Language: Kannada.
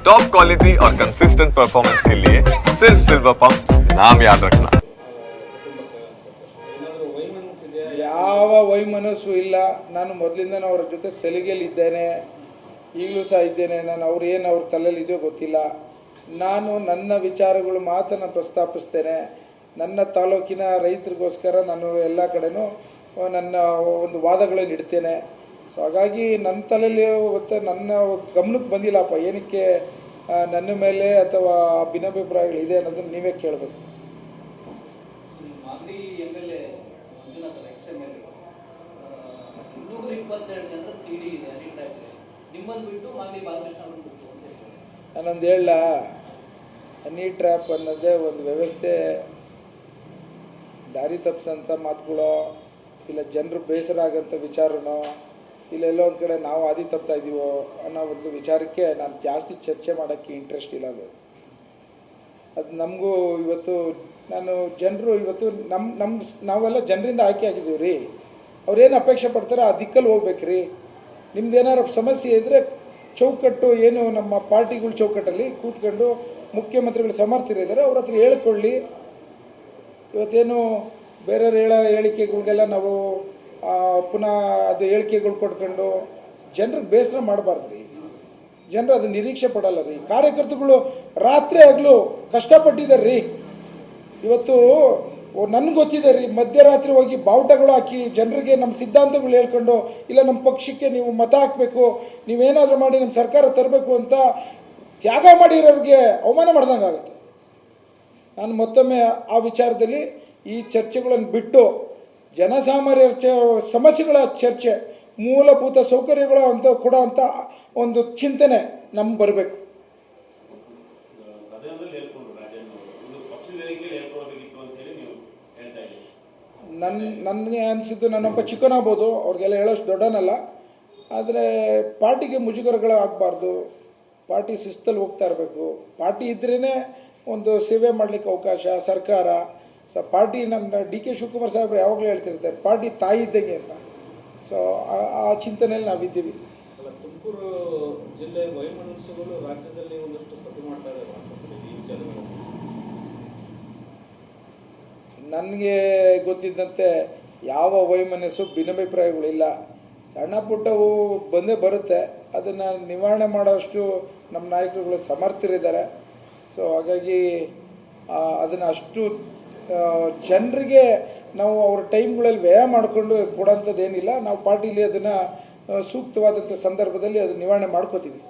टॉप क्वालिटी और कंसिस्टेंट परफॉर्मेंस के लिए सिर्फ सिल्वर पंप नाम याद रखना ಯಾವ ವೈಮನಸ್ಸು ಇಲ್ಲ ನಾನು ಮೊದಲಿಂದನೂ ಅವರ ಜೊತೆ ಸಲಿಗೆಯಲ್ಲಿ ಇದ್ದೇನೆ ಈಗಲೂ ಸಹ ಇದ್ದೇನೆ ನಾನು ಅವ್ರು ಏನು ಅವ್ರ ತಲೆಯಲ್ಲಿ ಇದೆಯೋ ಗೊತ್ತಿಲ್ಲ ನಾನು ನನ್ನ ವಿಚಾರಗಳು ಮಾತ್ರ ನಾನು ಪ್ರಸ್ತಾಪಿಸ್ತೇನೆ ನನ್ನ ತಾಲೂಕಿನ ರೈತರಿಗೋಸ್ಕರ ನಾನು ಎಲ್ಲ ಕಡೆನೂ ಆ, ನನ್ನ ಒಂದು ವಾದಗಳನ್ನು ಇಡ್ತೇನೆ ಸೊ ಹಾಗಾಗಿ ನನ್ನ ತಲೆಯಲ್ಲಿ ಮತ್ತು ನನ್ನ ಗಮನಕ್ಕೆ ಬಂದಿಲ್ಲಪ್ಪ. ಏನಕ್ಕೆ ನನ್ನ ಮೇಲೆ ಅಥವಾ ಕೇಳಬೇಕು. ಡಿ ಇದೆ ಅನ್ನೋದನ್ನ ನೀವೇ ಹೇಳ್ತಾರೆ. ನಾನೊಂದು ಹೇಳ ಹನಿ ಟ್ರ್ಯಾಪ್ ಅನ್ನೋದೇ ಒಂದು ವ್ಯವಸ್ಥೆ. ದಾರಿ ತಪ್ಪಿಸಂಥ ಮಾತುಗಳೋ ಇಲ್ಲ ಜನರು ಬೇಸರ ಆಗಂಥ ವಿಚಾರನೋ ಇಲ್ಲ ಎಲ್ಲೋ ಒಂದು ಕಡೆ ನಾವು ಆದಿ ತಪ್ತಾ ಇದ್ದೀವೋ ಅನ್ನೋ ಒಂದು ವಿಚಾರಕ್ಕೆ ನಾನು ಜಾಸ್ತಿ ಚರ್ಚೆ ಮಾಡೋಕ್ಕೆ ಇಂಟ್ರೆಸ್ಟ್ ಇಲ್ಲ ಅದು. ಅದು ನಮಗೂ ಇವತ್ತು ನಾನು ಜನರು ಇವತ್ತು ನಮ್ಮ ನಮ್ಮ ನಾವೆಲ್ಲ ಜನರಿಂದ ಆಯ್ಕೆ ಆಗಿದ್ದೀವಿ ರೀ. ಅವ್ರೇನು ಅಪೇಕ್ಷೆ ಪಡ್ತಾರೋ ಆ ದಿಕ್ಕಲ್ಲಿ ಹೋಗ್ಬೇಕು ರೀ. ನಿಮ್ದು ಏನಾರು ಸಮಸ್ಯೆ ಇದ್ದರೆ ಚೌಕಟ್ಟು ಏನು ನಮ್ಮ ಪಾರ್ಟಿಗಳ ಚೌಕಟ್ಟಲ್ಲಿ ಕೂತ್ಕೊಂಡು ಮುಖ್ಯಮಂತ್ರಿಗಳು ಸಮರ್ಥರಿದ್ದಾರೆ ಅವ್ರ ಹತ್ರ ಹೇಳ್ಕೊಳ್ಳಿ. ಇವತ್ತೇನು ಬೇರೆಯವ್ರು ಹೇಳೋ ಹೇಳಿಕೆಗಳಿಗೆಲ್ಲ ನಾವು ಪುನಃ ಅದು ಹೇಳಿಕೆಗಳು ಕೊಟ್ಕೊಂಡು ಜನರಿಗೆ ಬೇಸರ ಮಾಡಬಾರ್ದು ರೀ ಜನರು ಅದು ನಿರೀಕ್ಷೆ ಪಡಲ್ಲ ರೀ. ಕಾರ್ಯಕರ್ತರುಗಳು ರಾತ್ರಿ ಆಗಲೂ ಕಷ್ಟಪಟ್ಟಿದ್ದಾರೆ ರೀ ಇವತ್ತು ನನಗೆ ಗೊತ್ತಿದೆ ರೀ. ಮಧ್ಯರಾತ್ರಿ ಹೋಗಿ ಬಾವುಟಗಳು ಹಾಕಿ ಜನರಿಗೆ ನಮ್ಮ ಸಿದ್ಧಾಂತಗಳು ಹೇಳ್ಕೊಂಡು, ಇಲ್ಲ ನಮ್ಮ ಪಕ್ಷಕ್ಕೆ ನೀವು ಮತ ಹಾಕಬೇಕು, ನೀವೇನಾದರೂ ಮಾಡಿ ನಮ್ಮ ಸರ್ಕಾರ ತರಬೇಕು ಅಂತ ತ್ಯಾಗ ಮಾಡಿರೋರಿಗೆ ಅವಮಾನ ಮಾಡ್ದಂಗೆ ಆಗುತ್ತೆ ನಾನು ಮತ್ತೊಮ್ಮೆ ಆ ವಿಚಾರದಲ್ಲಿ ಈ ಚರ್ಚೆಗಳನ್ನು ಬಿಟ್ಟು ಜನಸಾಮಾನ್ಯರ ಚ ಸಮಸ್ಯೆಗಳ ಚರ್ಚೆ ಮೂಲಭೂತ ಸೌಕರ್ಯಗಳು ಅಂತ ಕೊಡೋ ಅಂಥ ಒಂದು ಚಿಂತನೆ ನಮ್ಗೆ ಬರಬೇಕು. ಅಂತ ನನ್ನ ನನಗೆ ಅನಿಸಿದ್ದು ನನ್ನೊಬ್ಬ ಚಿಕ್ಕನಾಗ್ಬೋದು ಅವ್ರಿಗೆಲ್ಲ ಹೇಳೋಷ್ಟು ದೊಡ್ಡನಲ್ಲ. ಆದರೆ ಪಾರ್ಟಿಗೆ ಮುಜುಗರಗಳು ಆಗಬಾರ್ದು. ಪಾರ್ಟಿ ಶಿಸ್ತಲ್ಲಿ ಹೋಗ್ತಾ ಇರಬೇಕು. ಪಾರ್ಟಿ ಇದ್ರೇ ಒಂದು ಸೇವೆ ಮಾಡಲಿಕ್ಕೆ ಅವಕಾಶ ಸರ್ಕಾರ ಸೊ ಪಾರ್ಟಿ ನಮ್ಮ ಡಿ ಕೆ ಶಿವಕುಮಾರ್ ಸಾಹೇಬ್ರು ಯಾವಾಗಲೂ ಹೇಳ್ತಿರ್ತಾರೆ ಪಾರ್ಟಿ ತಾಯಿ ಇದ್ದಂಗೆ ಅಂತ. ಸೊ ಆ ಚಿಂತನೆಯಲ್ಲಿ ನಾವಿದ್ದೀವಿ. ಇದ್ದೀವಿ ತುಮಕೂರು ಜಿಲ್ಲೆ ವೈಮನಸ್ಸುಗಳು ರಾಜ್ಯದಲ್ಲಿ ಒಂದಷ್ಟು ಸತಿ ಮಾಡ್ತಾ ನನಗೆ ಗೊತ್ತಿದ್ದಂತೆ ಯಾವ ವೈಮನಸ್ಸು ಭಿನ್ನಭಿಪ್ರಾಯಗಳಿಲ್ಲ. ಸಣ್ಣ ಪುಟ್ಟವು ಬಂದೇ ಬರುತ್ತೆ ಅದನ್ನು ನಿವಾರಣೆ ಮಾಡೋಷ್ಟು ನಮ್ಮ ನಾಯಕರುಗಳು ಸಮರ್ಥರಿದ್ದಾರೆ. ಸೊ ಹಾಗಾಗಿ ಅದನ್ನು ಅಷ್ಟು ಜನರಿಗೆ ನಾವು ಅವ್ರ ಟೈಮ್ಗಳಲ್ಲಿ ವ್ಯಯ ಮಾಡಿಕೊಂಡು ಕೊಡೋಂಥದ್ದೇನಿಲ್ಲ, ನಾವು ಪಾರ್ಟಿಲಿ ಅದನ್ನು ಸೂಕ್ತವಾದಂಥ ಸಂದರ್ಭದಲ್ಲಿ ಅದನ್ನು ನಿವಾರಣೆ ಮಾಡ್ಕೋತೀವಿ.